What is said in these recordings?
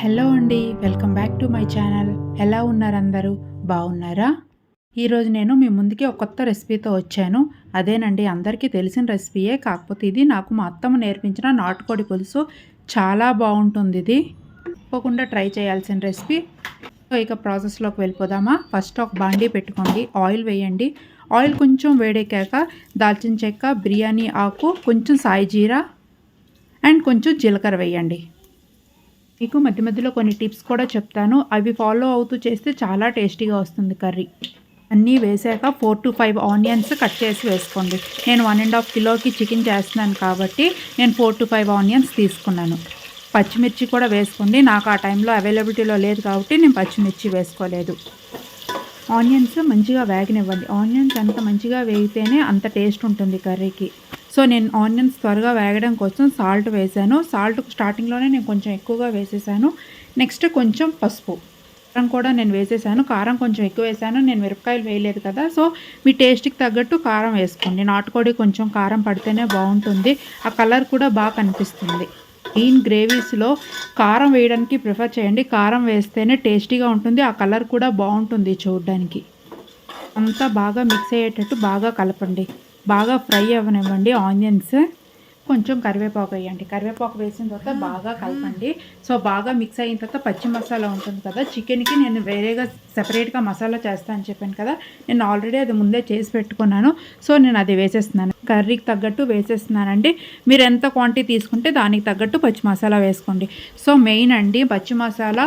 Hello అండి welcome back to my channel. ఎలా ఉన్నారు అందరూ? బాగున్నారా? ఈరోజు నేను మీ ముందుకి ఒక కొత్త రెసిపీతో వచ్చాను. అదేనండి అందరికీ తెలిసిన రెసిపీయే. కాకపోతే ఇది నాకు మా అత్తమ్మ నేర్పించిన నాటుకోడి పులుసు. చాలా బాగుంటుంది ఇది. తప్పకుండా ట్రై చేయాల్సిన రెసిపీ. ఇక ప్రాసెస్లోకి వెళ్ళిపోదామా? ఫస్ట్ ఒక బాండీ పెట్టుకోండి. ఆయిల్ వేయండి. ఆయిల్ కొంచెం వేడెక్కాక దాల్చిన చెక్క బిర్యానీ ఆకు కొంచెం సాయి జీరా అండ్ కొంచెం జీలకర్ర వేయండి. మీకు మధ్య మధ్యలో కొన్ని టిప్స్ కూడా చెప్తాను. అవి ఫాలో అవుతూ చేస్తే చాలా టేస్టీగా వస్తుంది కర్రీ. అన్నీ వేసాక four to five onions cut చేసి వేసుకోండి. నేను వన్ అండ్ హాఫ్ కిలోకి చికెన్ చేస్తున్నాను కాబట్టి నేను ఫోర్ టు ఫైవ్ ఆనియన్స్ తీసుకున్నాను. పచ్చిమిర్చి కూడా వేసుకోండి. నాకు ఆ టైంలో అవైలబిలిటీలో లేదు కాబట్టి నేను పచ్చిమిర్చి వేసుకోలేదు. ఆనియన్స్ మంచిగా వేగనివ్వండి. ఆనియన్స్ ఎంత మంచిగా వేగితేనే అంత టేస్ట్ ఉంటుంది కర్రీకి. సో నేను ఆనియన్స్ త్వరగా వేగడం కోసం సాల్ట్ వేసాను. సాల్ట్ స్టార్టింగ్లోనే నేను కొంచెం ఎక్కువగా వేసేసాను. నెక్స్ట్ కొంచెం పసుపు. కారం కూడా నేను వేసేసాను. కారం కొంచెం ఎక్కువ వేసాను. నేను మిరపకాయలు వేయలేదు కదా. సో మీ టేస్ట్కి తగ్గట్టు కారం వేసుకోండి. నాటుకోడి కొంచెం కారం పడితేనే బాగుంటుంది. ఆ కలర్ కూడా బాగా కనిపిస్తుంది. గ్రీన్ గ్రేవీస్లో కారం వేయడానికి ప్రిఫర్ చేయండి. కారం వేస్తేనే టేస్టీగా ఉంటుంది. ఆ కలర్ కూడా బాగుంటుంది చూడడానికి. అంతా బాగా మిక్స్ అయ్యేటట్టు బాగా కలపండి. బాగా ఫ్రై అవ్వనివ్వండి ఆనియన్స్ కొంచెం కరివేపాకు వేయండి. కరివేపాకు వేసిన తర్వాత బాగా కలపండి. సో బాగా మిక్స్ అయిన తర్వాత పచ్చి మసాలా ఉంటుంది కదా చికెన్కి నేను వేరేగా సెపరేట్గా మసాలా చేస్తాను అని చెప్పాను కదా నేను ఆల్రెడీ అది ముందే చేసి పెట్టుకున్నాను. సో నేను అది వేసేస్తున్నాను. కర్రీకి తగ్గట్టు వేసేస్తున్నానండి. మీరు ఎంత క్వాంటిటీ తీసుకుంటే దానికి తగ్గట్టు పచ్చి మసాలా వేసుకోండి. సో మెయిన్ అండి పచ్చి మసాలా.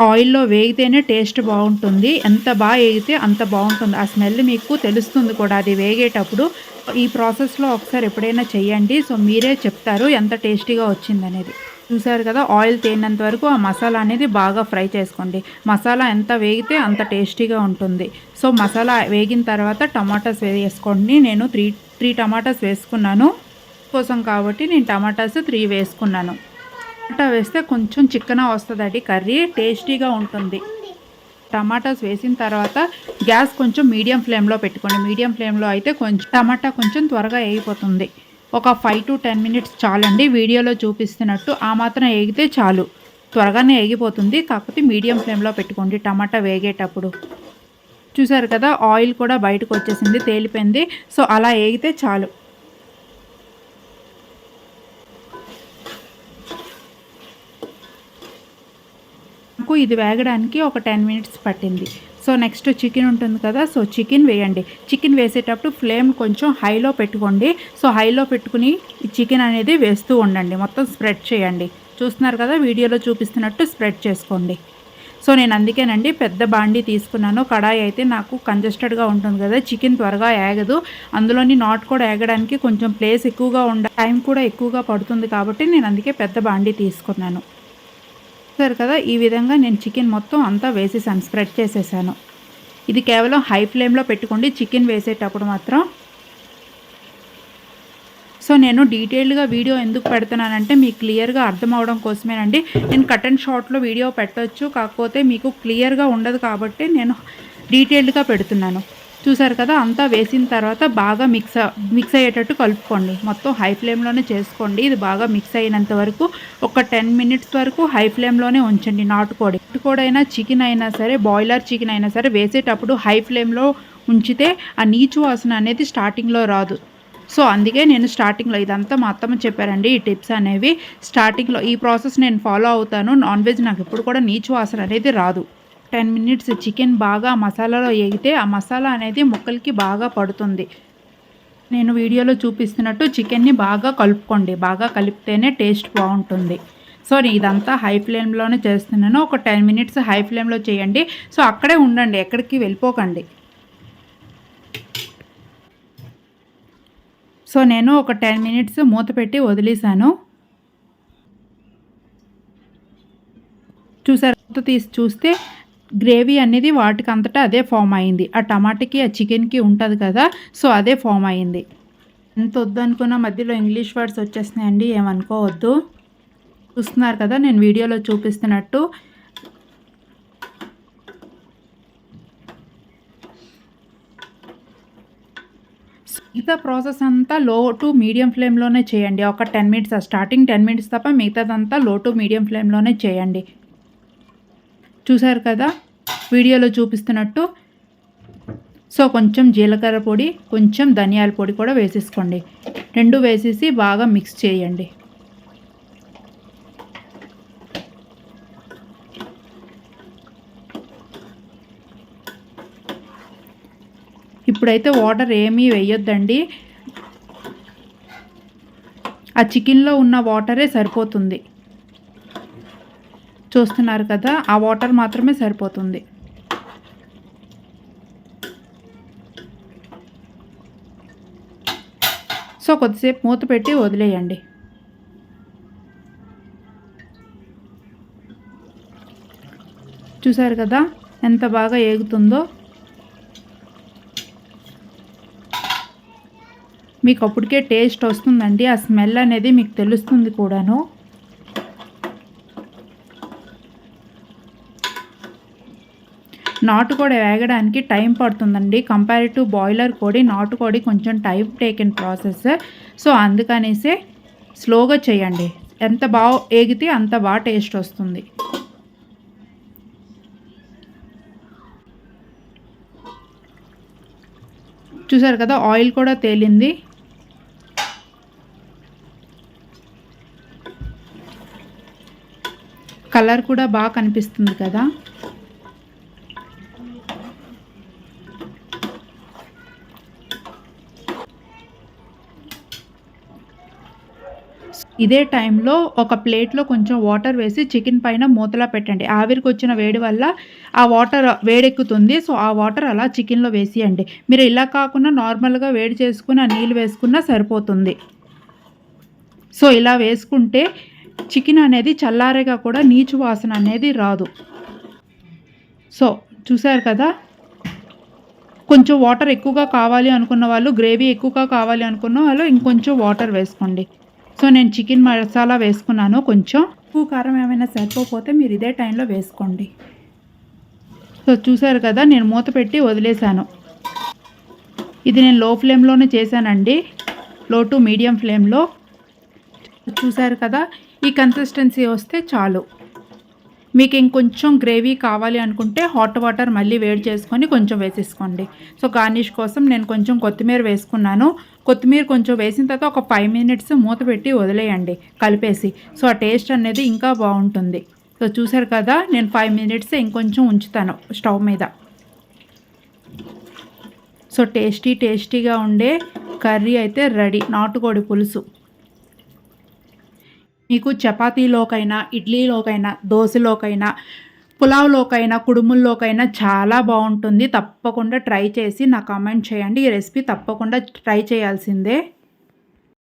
ఆయిల్లో వేగితేనే టేస్ట్ బాగుంటుంది. ఎంత బాగా వేగితే అంత బాగుంటుంది. ఆ స్మెల్ మీకు తెలుస్తుంది కూడా. అది వేగేటప్పుడు ఈ ప్రాసెస్లో ఒకసారి ఎప్పుడైనా చెయ్యండి. సో మీరే చెప్తారు ఎంత టేస్టీగా వచ్చిందనేది. చూసారు కదా ఆయిల్ తేనంత వరకు ఆ మసాలా అనేది బాగా ఫ్రై చేసుకోండి. మసాలా ఎంత వేగితే అంత టేస్టీగా ఉంటుంది. సో మసాలా వేగిన తర్వాత టమాటాస్ వేసుకోండి. నేను త్రీ త్రీ టమాటాస్ వేసుకున్నాను. కోసం కాబట్టి నేను టమాటాస్ త్రీ వేసుకున్నాను. టమాటా వేస్తే కొంచెం చిక్కన వస్తుందండి. కర్రీ టేస్టీగా ఉంటుంది. టమాటాస్ వేసిన తర్వాత గ్యాస్ కొంచెం మీడియం ఫ్లేమ్లో పెట్టుకోండి. మీడియం ఫ్లేమ్లో అయితే కొంచెం టమాటా కొంచెం త్వరగా వేగిపోతుంది. ఒక ఫైవ్ టు టెన్ మినిట్స్ చాలండి. వీడియోలో చూపిస్తున్నట్టు ఆ మాత్రం వేగితే చాలు. త్వరగానే వేగిపోతుంది. కాకపోతే మీడియం ఫ్లేమ్లో పెట్టుకోండి టమాటా వేగేటప్పుడు. చూసారు కదా ఆయిల్ కూడా బయటకు వచ్చేసింది తేలిపోయింది. సో అలా వేగితే చాలు. నాకు ఇది వేగడానికి ఒక టెన్ మినిట్స్ పట్టింది. సో నెక్స్ట్ చికెన్ ఉంటుంది కదా సో చికెన్ వేయండి. చికెన్ వేసేటప్పుడు ఫ్లేమ్ కొంచెం హైలో పెట్టుకోండి. సో హైలో పెట్టుకుని ఈ చికెన్ అనేది వేస్తూ ఉండండి. మొత్తం స్ప్రెడ్ చేయండి. చూస్తున్నారు కదా వీడియోలో చూపిస్తున్నట్టు స్ప్రెడ్ చేసుకోండి. సో నేను అందుకేనండి పెద్ద బాండీ తీసుకున్నాను. కడాయి అయితే నాకు కంజెస్టెడ్గా ఉంటుంది కదా చికెన్ త్వరగా ఏగదు. అందులోని నాట్ కూడా ఏగడానికి కొంచెం ప్లేస్ ఎక్కువగా ఉండ టైం కూడా ఎక్కువగా పడుతుంది కాబట్టి నేను అందుకే పెద్ద బాండీ తీసుకున్నాను. చూసారు కదా ఈ విధంగా నేను చికెన్ మొత్తం అంతా వేసేసాను స్ప్రెడ్ చేసేసాను. ఇది కేవలం హై ఫ్లేమ్లో పెట్టుకోండి చికెన్ వేసేటప్పుడు మాత్రం. సో నేను డీటెయిల్డ్గా వీడియో ఎందుకు పెడుతున్నానంటే మీకు క్లియర్గా అర్థం అవడం కోసమేనండి. నేను కట్ అండ్ షార్ట్లో వీడియో పెట్టవచ్చు కాకపోతే మీకు క్లియర్గా ఉండదు కాబట్టి నేను డీటెయిల్డ్గా పెడుతున్నాను. చూసారు కదా అంతా వేసిన తర్వాత బాగా మిక్స్ మిక్స్ అయ్యేటట్టు కలుపుకోండి. మొత్తం హై ఫ్లేమ్లోనే చేసుకోండి. ఇది బాగా మిక్స్ అయినంత వరకు ఒక టెన్ మినిట్స్ వరకు హై ఫ్లేమ్లోనే ఉంచండి నాటుకోడి. నాటుకోడైనా అయినా చికెన్ అయినా సరే బాయిలర్ చికెన్ అయినా సరే వేసేటప్పుడు హై ఫ్లేమ్లో ఉంచితే ఆ నీచు వాసన అనేది స్టార్టింగ్లో రాదు. సో అందుకే నేను స్టార్టింగ్లో ఇదంతా మా అత్తమ్మ చెప్పారండి. ఈ టిప్స్ అనేవి స్టార్టింగ్లో ఈ ప్రాసెస్ నేను ఫాలో అవుతాను. నాన్ వెజ్ నాకు ఎప్పుడు కూడా నీచు వాసన అనేది రాదు. టెన్ మినిట్స్ చికెన్ బాగా మసాలాలో ఎగితే ఆ మసాలా అనేది ముక్కలకి బాగా పడుతుంది. నేను వీడియోలో చూపిస్తున్నట్టు చికెన్ని బాగా కలుపుకోండి. బాగా కలిపితేనే టేస్ట్ బాగుంటుంది. సో ఇదంతా హై ఫ్లేమ్లోనే చేస్తున్నాను. ఒక టెన్ మినిట్స్ హై ఫ్లేమ్లో చేయండి. సో అక్కడే ఉండండి. ఎక్కడికి వెళ్ళిపోకండి. సో నేను ఒక టెన్ మినిట్స్ మూత పెట్టి వదిలేసాను చూసారు? మూత తీసి చూస్తే గ్రేవీ అనేది వాటికి అంతటా అదే ఫామ్ అయింది. ఆ టమాటాకి ఆ చికెన్కి ఉంటుంది కదా సో అదే ఫామ్ అయింది. ఎంత వద్దు అనుకున్న మధ్యలో ఇంగ్లీష్ వర్డ్స్ వచ్చేస్తున్నాయండి ఏమనుకోవద్దు. చూస్తున్నారు కదా నేను వీడియోలో చూపిస్తున్నట్టు. మిగతా ప్రాసెస్ అంతా లో టు మీడియం ఫ్లేమ్లోనే చేయండి. ఒక ten minutes starting ten minutes తప్ప మిగతాదంతా లో టు మీడియం ఫ్లేమ్లోనే చేయండి. చూసారు కదా? వీడియోలో చూపిస్తున్నట్టు. సో కొంచెం జీలకర్ర పొడి కొంచెం ధనియాల పొడి కూడా వేసేసుకోండి. రెండు వేసేసి బాగా మిక్స్ చేయండి. ఇప్పుడైతే వాటర్ ఏమీ వేయొద్దండి. ఆ చికెన్లో ఉన్న వాటరే సరిపోతుంది. చూస్తున్నారు కదా ఆ వాటర్ మాత్రమే సరిపోతుంది. సో కొద్దిసేపు మూత పెట్టి వదిలేయండి. చూసారు కదా ఎంత బాగా ఏగుతుందో? మీకు అప్పటికే టేస్ట్ వస్తుందండి ఆ స్మెల్ అనేది మీకు తెలుస్తుంది కూడాను. నాటుకోడి వేగడానికి టైం పడుతుందండి. కంపేర్ టు బాయిలర్ కోడి నాటుకోడి కొంచెం టైం టేకెన్ ప్రాసెస్. సో అందుకనేసి స్లోగా చేయండి. ఎంత బాగా ఏగితే అంత బాగా టేస్ట్ వస్తుంది. చూసారు కదా ఆయిల్ కూడా తేలింది. కలర్ కూడా బాగా కనిపిస్తుంది కదా. ఇదే టైంలో ఒక ప్లేట్లో కొంచెం వాటర్ వేసి చికెన్ పైన మూతలా పెట్టండి. ఆవిరికి వచ్చిన వేడి వల్ల ఆ వాటర్ వేడెక్కుతుంది. సో ఆ వాటర్ అలా చికెన్లో వేసియండి. మీరు ఇలా కాకుండా నార్మల్గా వేడి చేసుకుని ఆ నీళ్ళు వేసుకున్నా సరిపోతుంది. సో ఇలా వేసుకుంటే చికెన్ అనేది చల్లారేగా కూడా నీచు వాసన అనేది రాదు. సో చూసారు కదా? కొంచెం వాటర్ ఎక్కువగా కావాలి అనుకున్న వాళ్ళు గ్రేవీ ఎక్కువగా కావాలి అనుకున్న వాళ్ళు ఇంకొంచెం వాటర్ వేసుకోండి. సో నేను చికెన్ మసాలా వేసుకున్నాను కొంచెం. ఉప్పు కారం ఏమైనా సరిపోతే మీరు ఇదే టైంలో వేసుకోండి. సో చూసారు కదా నేను మూత పెట్టి వదిలేశాను. ఇది నేను లో ఫ్లేమ్లోనే చేశానండి. లో టు మీడియం ఫ్లేమ్లో. చూసారు కదా ఈ కన్సిస్టెన్సీ వస్తే చాలు. మీకు ఇంకొంచెం గ్రేవీ కావాలి అనుకుంటే హాట్ వాటర్ మళ్ళీ వేడి చేసుకొని కొంచెం వేసేసుకోండి. సో గార్నిష్ కోసం నేను కొంచెం కొత్తిమీర వేసుకున్నాను. కొత్తిమీర కొంచెం వేసిన తర్వాత ఒక ఫైవ్ మినిట్స్ మూత పెట్టి వదిలేయండి కలిపేసి. సో ఆ టేస్ట్ అనేది ఇంకా బాగుంటుంది. సో చూసారు కదా నేను ఫైవ్ మినిట్స్ ఇంకొంచెం ఉంచుతాను స్టవ్ మీద. సో టేస్టీ టేస్టీగా ఉండే కర్రీ అయితే రెడీ. నాటుకోడి పులుసు. మీకు చపాతీలోకైనా ఇడ్లీలోకైనా దోశలోకైనా పులావ్లోకైనా కుడుముల్లోకైనా చాలా బాగుంటుంది. తప్పకుండా ట్రై చేసి నా కామెంట్ చేయండి. ఈ రెసిపీ తప్పకుండా ట్రై చేయాల్సిందే.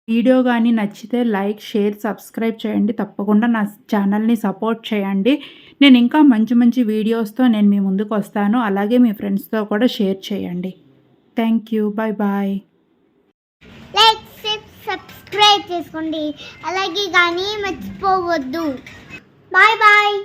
వీడియో కానీ నచ్చితే లైక్ షేర్ సబ్స్క్రైబ్ చేయండి. తప్పకుండా నా ఛానల్ని సపోర్ట్ చేయండి. నేను ఇంకా మంచి మంచి వీడియోస్తో నేను మీ ముందుకు వస్తాను. అలాగే మీ ఫ్రెండ్స్తో కూడా షేర్ చేయండి. Thank you. Bye bye. Like subscribe చేసుకోండి. అలాగే కానీ మర్చిపోవద్దు. Bye bye.